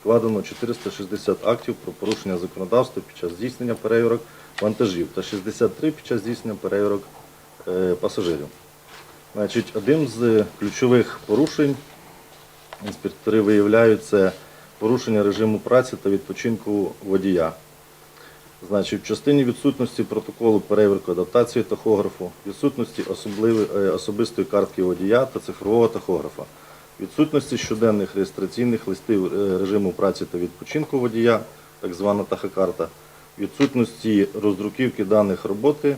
Складено 460 актів про порушення законодавства під час здійснення перевірок вантажів та 63 під час здійснення перевірок е, пасажирів. Значить, одним з ключових порушень інспектори виявляють це порушення режиму праці та відпочинку водія. Значить, в частині відсутності протоколу перевірки адаптації тахографу, відсутності е, особистої картки водія та цифрового тахографа, відсутності щоденних реєстраційних листів е, режиму праці та відпочинку водія, так звана тахокарта, відсутності роздруківки даних роботи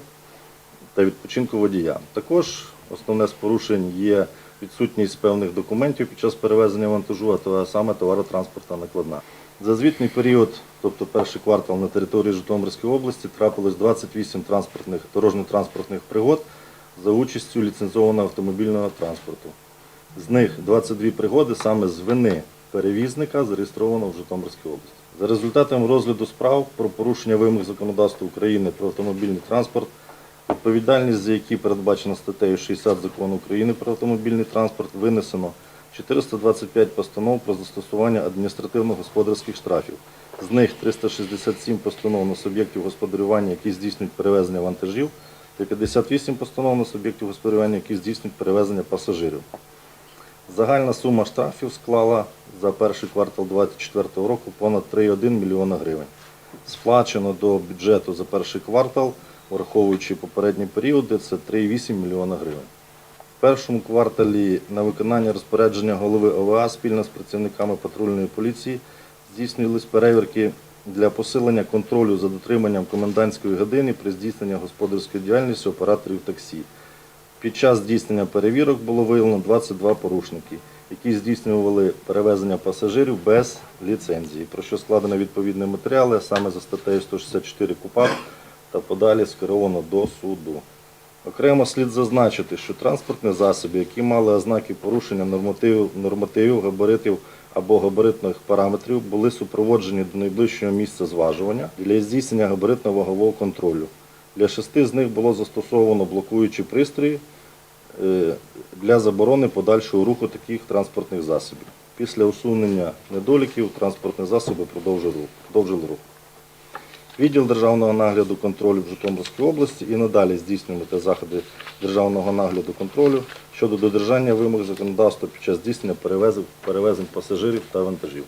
та відпочинку водія. Також основне з порушень є відсутність певних документів під час перевезення вантажу, а саме товаротранспортна накладна. За звітний період, тобто перший квартал на території Житомирської області, трапилось 28 транспортних дорожньо-транспортних пригод за участю ліцензованого автомобільного транспорту. З них 22 пригоди саме з вини перевізника зареєстровано в Житомирській області. За результатами розгляду справ про порушення вимог законодавства України про автомобільний транспорт, відповідальність за які передбачена статтею 60 закону України про автомобільний транспорт, винесено 425 постанов про застосування адміністративно-господарських штрафів. З них 367 постанов на суб'єктів господарювання, які здійснюють перевезення вантажів, та 58 постанов на суб'єктів господарювання, які здійснюють перевезення пасажирів. Загальна сума штрафів склала за перший квартал 2024 року понад 3,1 мільйона гривень. Сплачено до бюджету за перший квартал, враховуючи попередні періоди, це 3,8 мільйона гривень. В першому кварталі на виконання розпорядження голови ОВА спільно з працівниками патрульної поліції здійснювались перевірки для посилення контролю за дотриманням комендантської години при здійсненні господарської діяльності операторів таксі. Під час здійснення перевірок було виявлено 22 порушники, які здійснювали перевезення пасажирів без ліцензії, про що складено відповідні матеріали, саме за статтею 164 КУПАП та подалі скеровано до суду. Окремо слід зазначити, що транспортні засоби, які мали ознаки порушення нормативів, нормативів габаритів або габаритних параметрів, були супроводжені до найближчого місця зважування для здійснення габаритно-вагового контролю. Для шести з них було застосовано блокуючі пристрої е, для заборони подальшого руху таких транспортних засобів. Після усунення недоліків транспортні засоби продовжили рух. Відділ державного нагляду контролю в Житомирській області і надалі здійснювати заходи державного нагляду контролю щодо додержання вимог законодавства під час здійснення перевезень, перевезень пасажирів та вантажів.